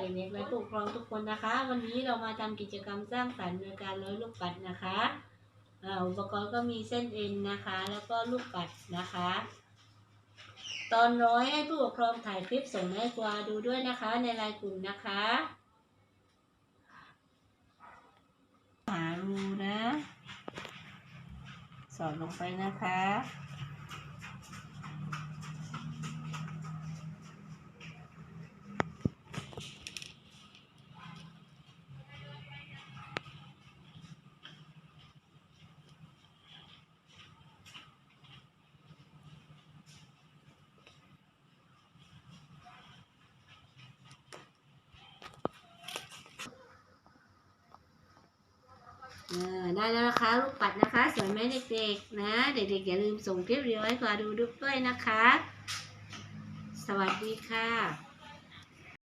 เด็กๆและผู้ปกครองทุกคนนะคะ วันนี้เรามาทำกิจกรรมสร้างสรรค์โดยการร้อยลูกปัดนะคะอุปกรณ์ก็มีเส้นเอ็นนะคะ แล้วก็ลูกปัดนะคะ ตอนร้อยให้ผู้ปกครองถ่ายคลิปส่งให้ครูอาดูด้วยนะคะในไลน์กลุ่มนะคะ หารูนะ สอดลงไปนะคะ ได้แล้วนะคะลูกปัดนะคะสวยไหมเด็กๆ นะ เด็กๆ อย่าลืมส่งคลิปวิดีโอให้ครูอาดูด้วยนะคะ สวัสดีค่ะ